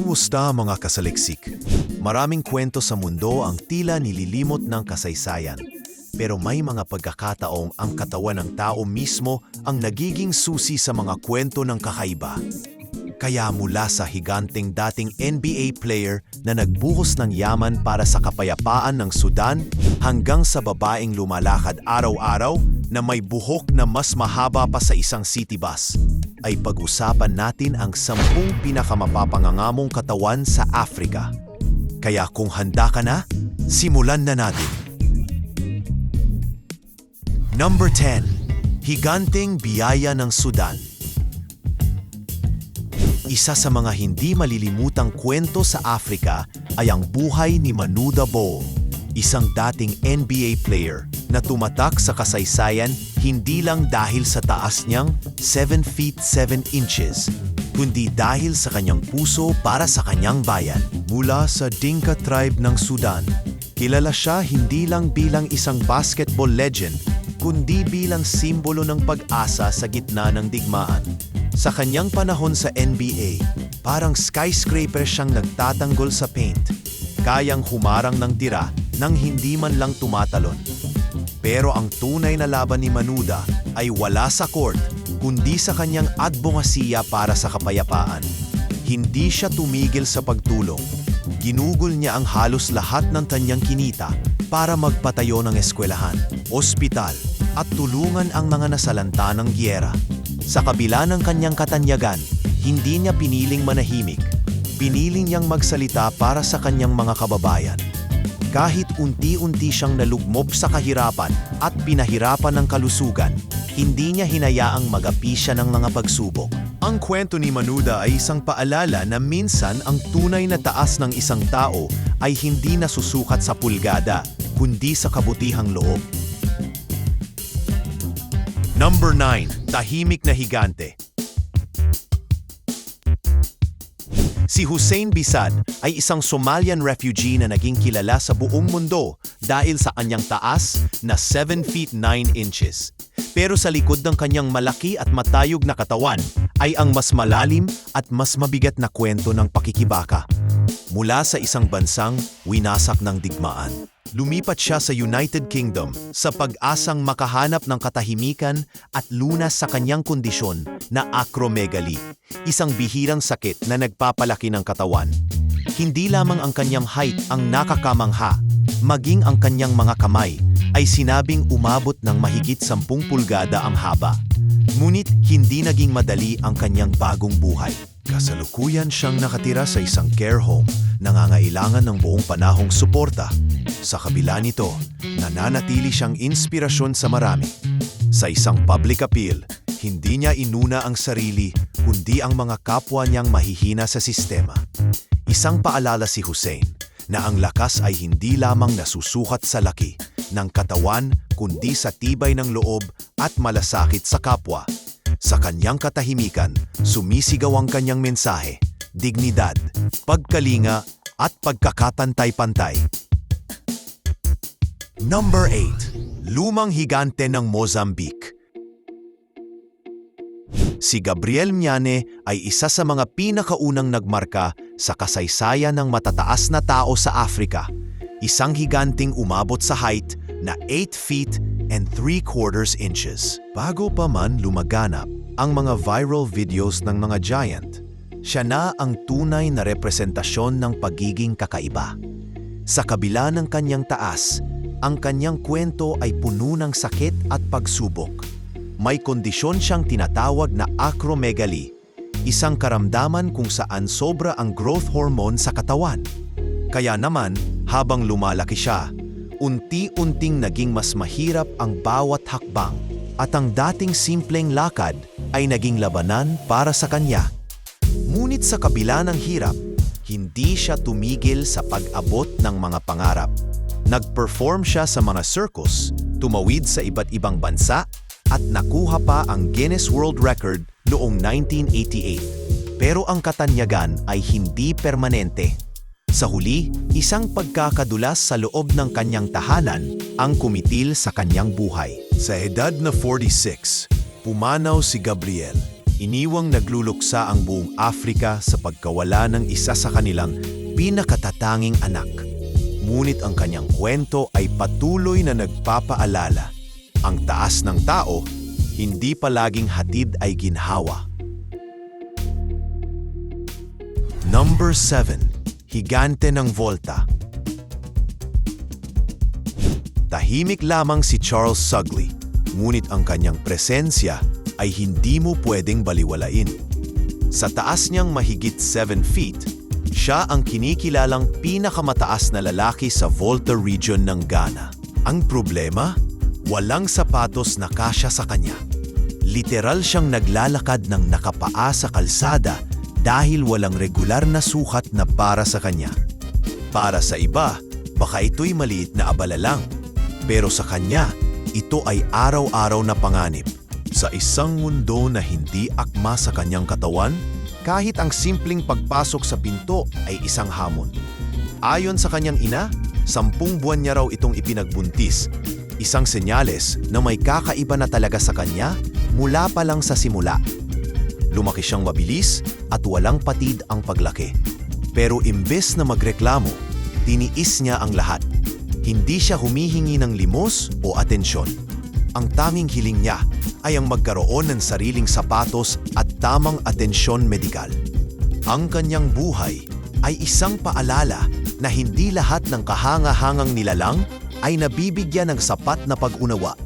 Kumusta mga kasaliksik? Maraming kwento sa mundo ang tila nililimot ng kasaysayan. Pero may mga pagkakataong ang katawan ng tao mismo ang nagiging susi sa mga kwento ng kakaiba. Kaya mula sa higanteng dating NBA player na nagbuhos ng yaman para sa kapayapaan ng Sudan hanggang sa babaeng lumalakad araw-araw na may buhok na mas mahaba pa sa isang city bus, ay pag-usapan natin ang sampung pinakamapapangangamong katawan sa Afrika. Kaya kung handa ka na, simulan na natin. Number 10. Higanting Biyaya ng Sudan isa sa mga hindi malilimutang kwento sa Afrika ay ang buhay ni Manu Dabo, isang dating NBA player na tumatak sa kasaysayan hindi lang dahil sa taas niyang 7 feet 7 inches, kundi dahil sa kanyang puso para sa kanyang bayan. Mula sa Dinka tribe ng Sudan, kilala siya hindi lang bilang isang basketball legend, kundi bilang simbolo ng pag-asa sa gitna ng digmaan. Sa kanyang panahon sa NBA, parang skyscraper siyang nagtatanggol sa paint. Kayang humarang ng tira nang hindi man lang tumatalon. Pero ang tunay na laban ni Manuda ay wala sa court, kundi sa kanyang adbongasiya para sa kapayapaan. Hindi siya tumigil sa pagtulong. Ginugol niya ang halos lahat ng kanyang kinita para magpatayo ng eskwelahan, ospital, at tulungan ang mga nasalanta ng gyera. Sa kabila ng kanyang katanyagan, hindi niya piniling manahimik. Piniling niyang magsalita para sa kanyang mga kababayan. Kahit unti-unti siyang nalugmob sa kahirapan at pinahirapan ng kalusugan, hindi niya hinayaang magapi siya ng mga pagsubok. Ang kwento ni Manuda ay isang paalala na minsan ang tunay na taas ng isang tao ay hindi nasusukat sa pulgada, kundi sa kabutihang loob. Number 9. Tahimik na Higante Si Hussein Bisad ay isang Somalian refugee na naging kilala sa buong mundo dahil sa kanyang taas na 7 feet 9 inches. Pero sa likod ng kanyang malaki at matayog na katawan ay ang mas malalim at mas mabigat na kwento ng pakikibaka. Mula sa isang bansang winasak ng digmaan. Lumipat siya sa United Kingdom sa pag-asang makahanap ng katahimikan at lunas sa kanyang kondisyon na acromegaly, isang bihirang sakit na nagpapalaki ng katawan. Hindi lamang ang kanyang height ang nakakamangha, maging ang kanyang mga kamay ay sinabing umabot ng mahigit 10 pulgada ang haba. Ngunit hindi naging madali ang kanyang bagong buhay. Kasalukuyan siyang nakatira sa isang care home, nangangailangan ng buong panahong suporta. Sa kabila nito, nananatili siyang inspirasyon sa marami. Sa isang public appeal, hindi niya inuna ang sarili kundi ang mga kapwa niyang mahihina sa sistema. Isang paalala si Hussein na ang lakas ay hindi lamang nasusukat sa laki ng katawan kundi sa tibay ng loob at malasakit sa kapwa. Sa kanyang katahimikan, sumisigaw ang kanyang mensahe, dignidad, pagkalinga at pagkakapantay-pantay. Number 8. Lumang Higante ng Mozambique Si Gabriel Miane ay isa sa mga pinakaunang nagmarka sa kasaysayan ng matataas na tao sa Afrika. Isang higanting umabot sa height na 8 feet and 3 quarters inches. Bago pa man lumaganap ang mga viral videos ng mga giant, siya na ang tunay na representasyon ng pagiging kakaiba. Sa kabila ng kanyang taas, ang kanyang kwento ay puno ng sakit at pagsubok. May kondisyon siyang tinatawag na acromegaly, isang karamdaman kung saan sobra ang growth hormone sa katawan. Kaya naman, habang lumalaki siya, unti-unting naging mas mahirap ang bawat hakbang at ang dating simpleng lakad ay naging labanan para sa kanya. Ngunit sa kabila ng hirap, hindi siya tumigil sa pag-abot ng mga pangarap. Nag-perform siya sa mga circus, tumawid sa iba't ibang bansa, at nakuha pa ang Guinness World Record noong 1988. Pero ang katanyagan ay hindi permanente. Sa huli, isang pagkakadulas sa loob ng kanyang tahanan ang kumitil sa kanyang buhay. Sa edad na 46, pumanaw si Gabriel. Iniwang nagluluksa ang buong Afrika sa pagkawala ng isa sa kanilang pinakatatanging anak. Ngunit ang kanyang kwento ay patuloy na nagpapaalala. Ang taas ng tao, hindi palaging hatid ay ginhawa. Number 7. Higante ng Volta Tahimik lamang si Charles Sugley, ngunit ang kanyang presensya ay hindi mo pwedeng baliwalain. Sa taas niyang mahigit 7 feet, siya ang kinikilalang pinakamataas na lalaki sa Volta region ng Ghana. Ang problema? Walang sapatos na kasya sa kanya. Literal siyang naglalakad ng nakapaa sa kalsada dahil walang regular na sukat na para sa kanya. Para sa iba, baka ito'y maliit na abala lang. Pero sa kanya, ito ay araw-araw na panganib. Sa isang mundo na hindi akma sa kanyang katawan, kahit ang simpleng pagpasok sa pinto ay isang hamon. Ayon sa kanyang ina, sampung buwan niya raw itong ipinagbuntis. Isang senyales na may kakaiba na talaga sa kanya mula pa lang sa simula. Lumaki siyang mabilis at walang patid ang paglaki. Pero imbes na magreklamo, tiniis niya ang lahat. Hindi siya humihingi ng limos o atensyon. Ang tanging hiling niya ay ang magkaroon ng sariling sapatos at tamang atensyon medikal. Ang kanyang buhay ay isang paalala na hindi lahat ng kahanga-hangang nilalang ay nabibigyan ng sapat na pag-unawa.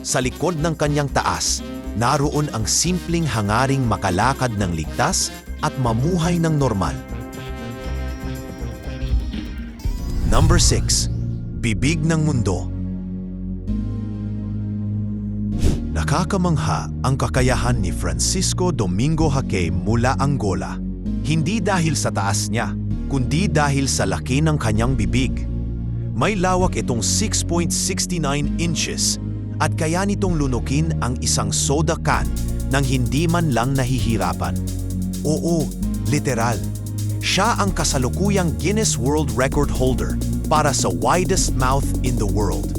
Sa likod ng kanyang taas, naroon ang simpleng hangaring makalakad ng ligtas at mamuhay ng normal. Number 6. Bibig ng Mundo Nakakamangha ang kakayahan ni Francisco Domingo Haque mula Angola. Hindi dahil sa taas niya, kundi dahil sa laki ng kanyang bibig. May lawak itong 6.69 inches at kaya nitong lunukin ang isang soda can nang hindi man lang nahihirapan. Oo, literal. Siya ang kasalukuyang Guinness World Record holder para sa widest mouth in the world.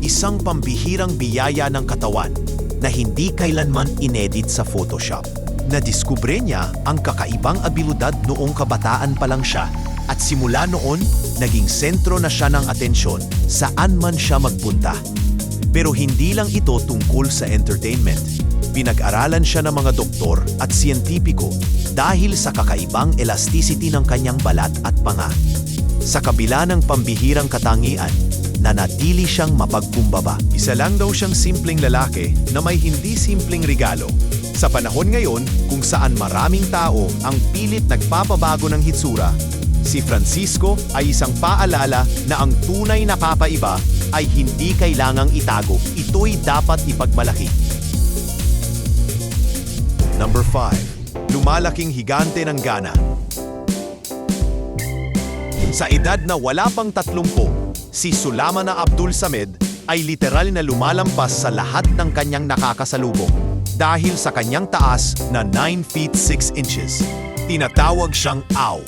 Isang pambihirang biyaya ng katawan na hindi kailanman inedit sa Photoshop. Nadiskubre niya ang kakaibang abilidad noong kabataan pa lang siya at simula noon, naging sentro na siya ng atensyon saan man siya magpunta. Pero hindi lang ito tungkol sa entertainment. Pinag-aralan siya ng mga doktor at siyentipiko dahil sa kakaibang elasticity ng kanyang balat at panga. Sa kabila ng pambihirang katangian, nanatili siyang mapagkumbaba. Isa lang daw siyang simpleng lalaki na may hindi simpleng regalo. Sa panahon ngayon kung saan maraming tao ang pilit nagpapabago ng hitsura, si Francisco ay isang paalala na ang tunay na papaiba ay hindi kailangang itago. Ito'y dapat ipagmalaki. Number 5. Lumalaking higante ng Ghana. Sa edad na wala pang 30, si Sulamana Abdul Samed ay literal na lumalampas sa lahat ng kanyang nakakasalubong dahil sa kanyang taas na 9 feet 6 inches. Tinatawag siyang Aw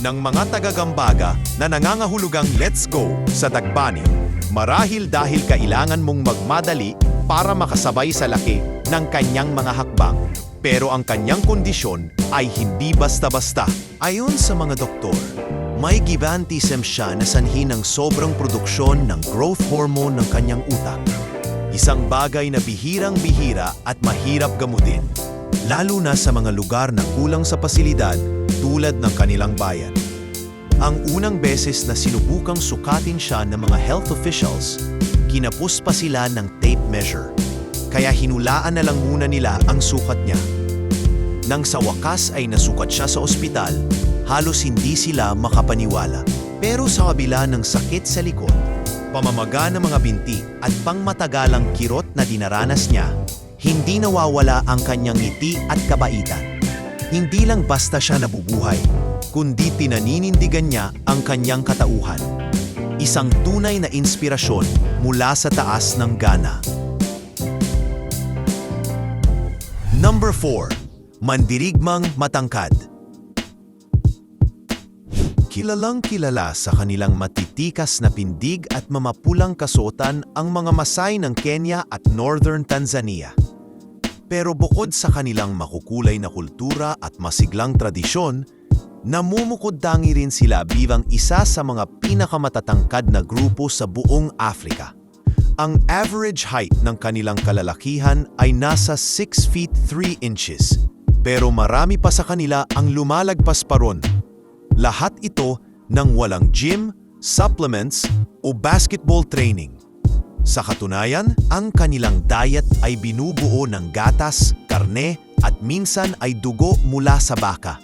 ng mga taga-Gambaga na nangangahulugang let's go sa Dagbani marahil dahil kailangan mong magmadali para makasabay sa laki ng kanyang mga hakbang. Pero ang kanyang kondisyon ay hindi basta-basta. Ayon sa mga doktor, may gibantism siya na sanhi ng sobrang produksyon ng growth hormone ng kanyang utak. Isang bagay na bihirang-bihira at mahirap gamutin, lalo na sa mga lugar na kulang sa pasilidad tulad ng kanilang bayan. Ang unang beses na sinubukang sukatin siya ng mga health officials, kinapos pa sila ng tape measure. Kaya hinulaan na lang muna nila ang sukat niya. Nang sa wakas ay nasukat siya sa ospital, halos hindi sila makapaniwala. Pero sa kabila ng sakit sa likod, pamamaga ng mga binti at pangmatagalang kirot na dinaranas niya, hindi nawawala ang kanyang ngiti at kabaitan. Hindi lang basta siya nabubuhay, kundi pinaninindigan niya ang kanyang katauhan. Isang tunay na inspirasyon mula sa taas ng Ghana. Number 4. Mandirigmang Matangkad Kilalang kilala sa kanilang matitikas na pindig at mamapulang kasuotan ang mga Masay ng Kenya at Northern Tanzania. Pero bukod sa kanilang makukulay na kultura at masiglang tradisyon, namumukod tangi rin sila bilang isa sa mga pinakamatatangkad na grupo sa buong Afrika. Ang average height ng kanilang kalalakihan ay nasa 6 feet 3 inches, pero marami pa sa kanila ang lumalagpas pa ron. Lahat ito nang walang gym, supplements o basketball training. Sa katunayan, ang kanilang diet ay binubuo ng gatas, karne at minsan ay dugo mula sa baka.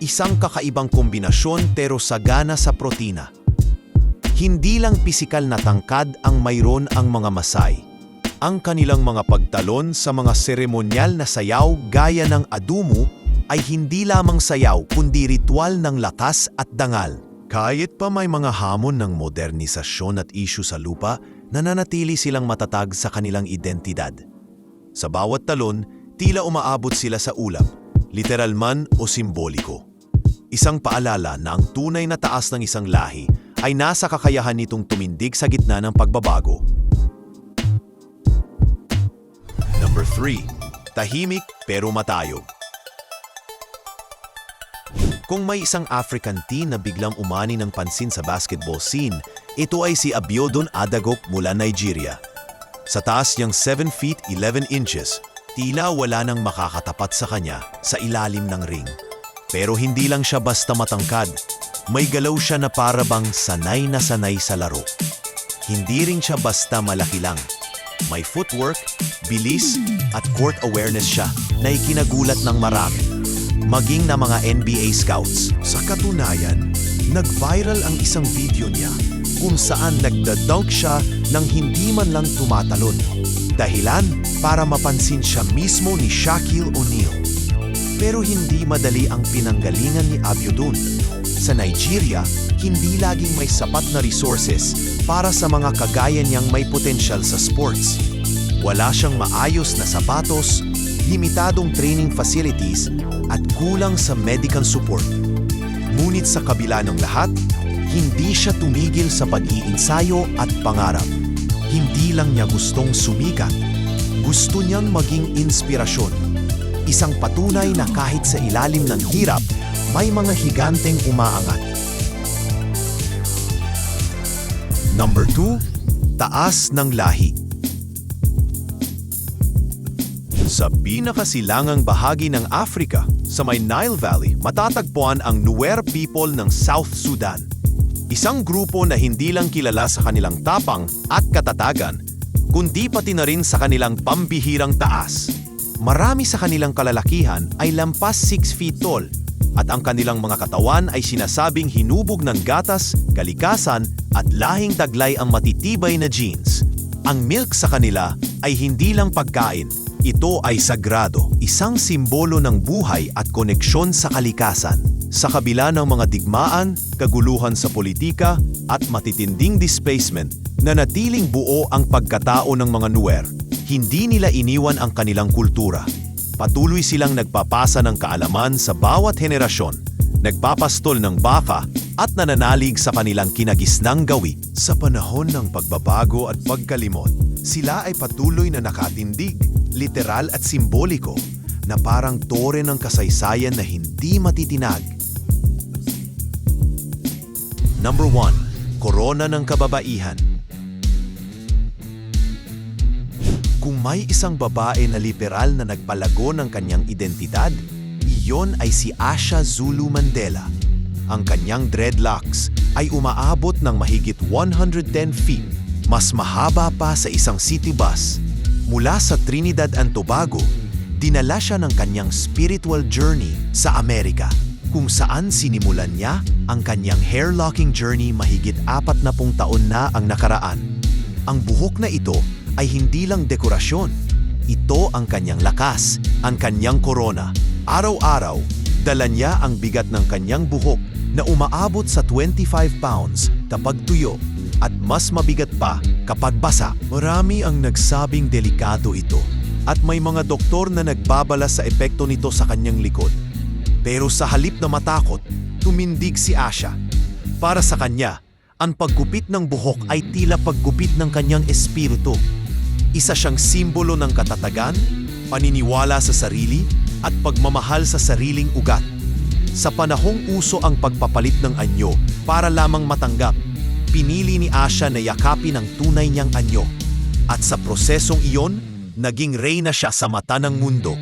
Isang kakaibang kombinasyon pero sagana sa protina. Hindi lang pisikal na tangkad ang mayroon ang mga Masay. Ang kanilang mga pagtalon sa mga seremonyal na sayaw gaya ng adumu ay hindi lamang sayaw kundi ritual ng lakas at dangal. Kahit pa may mga hamon ng modernisasyon at isyu sa lupa, nananatili silang matatag sa kanilang identidad. Sa bawat talon, tila umaabot sila sa ulap, literal man o simboliko. Isang paalala na ang tunay na taas ng isang lahi ay nasa kakayahan nitong tumindig sa gitna ng pagbabago. Number 3. Tahimik pero matayog. Kung may isang African teen na biglang umani ng pansin sa basketball scene, ito ay si Abiodun Adagop mula Nigeria. Sa taas niyang 7 feet 11 inches, tila wala nang makakatapat sa kanya sa ilalim ng ring. Pero hindi lang siya basta matangkad, may galaw siya na para bang sanay na sanay sa laro. Hindi rin siya basta malaki lang. May footwork, bilis, at court awareness siya na ikinagulat ng marami maging na mga NBA scouts. Sa katunayan, nag-viral ang isang video niya kung saan nagda-dunk siya nang hindi man lang tumatalon. Dahilan para mapansin siya mismo ni Shaquille O'Neal. Pero hindi madali ang pinanggalingan ni Abiodun. Sa Nigeria, hindi laging may sapat na resources para sa mga kagaya niyang may potensyal sa sports. Wala siyang maayos na sapatos, limitadong training facilities at kulang sa medical support. Ngunit sa kabila ng lahat, hindi siya tumigil sa pag-iinsayo at pangarap. Hindi lang niya gustong sumikat, gusto niyang maging inspirasyon. Isang patunay na kahit sa ilalim ng hirap, may mga higanteng umaangat. Number 2, taas ng lahi. Sa pinakasilangang bahagi ng Africa, sa may Nile Valley, matatagpuan ang Nuer people ng South Sudan. Isang grupo na hindi lang kilala sa kanilang tapang at katatagan, kundi pati na rin sa kanilang pambihirang taas. Marami sa kanilang kalalakihan ay lampas 6 feet tall at ang kanilang mga katawan ay sinasabing hinubog ng gatas, kalikasan at lahing taglay ang matitibay na genes. Ang milk sa kanila ay hindi lang pagkain, ito ay sagrado, isang simbolo ng buhay at koneksyon sa kalikasan. Sa kabila ng mga digmaan, kaguluhan sa politika at matitinding displacement, na natiling buo ang pagkatao ng mga Nuer. Hindi nila iniwan ang kanilang kultura. Patuloy silang nagpapasa ng kaalaman sa bawat henerasyon, nagpapastol ng baka at nananalig sa kanilang kinagisnang gawi. Sa panahon ng pagbabago at pagkalimot, sila ay patuloy na nakatindig literal at simboliko na parang tore ng kasaysayan na hindi matitinag. Number 1. Korona ng Kababaihan Kung may isang babae na literal na nagpalago ng kanyang identidad, iyon ay si Asha Zulu Mandela. Ang kanyang dreadlocks ay umaabot ng mahigit 110 feet, mas mahaba pa sa isang city bus Mula sa Trinidad and Tobago, dinala siya ng kanyang spiritual journey sa Amerika, kung saan sinimulan niya ang kanyang hair-locking journey mahigit apat na pung taon na ang nakaraan. Ang buhok na ito ay hindi lang dekorasyon. Ito ang kanyang lakas, ang kanyang korona. Araw-araw, dala niya ang bigat ng kanyang buhok na umaabot sa 25 pounds kapag tuyo at mas mabigat pa kapag basa. Marami ang nagsabing delikado ito at may mga doktor na nagbabala sa epekto nito sa kanyang likod. Pero sa halip na matakot, tumindig si Asha. Para sa kanya, ang paggupit ng buhok ay tila paggupit ng kanyang espiritu. Isa siyang simbolo ng katatagan, paniniwala sa sarili, at pagmamahal sa sariling ugat. Sa panahong uso ang pagpapalit ng anyo para lamang matanggap, pinili ni Asha na yakapin ang tunay niyang anyo. At sa prosesong iyon, naging reyna siya sa mata ng mundo.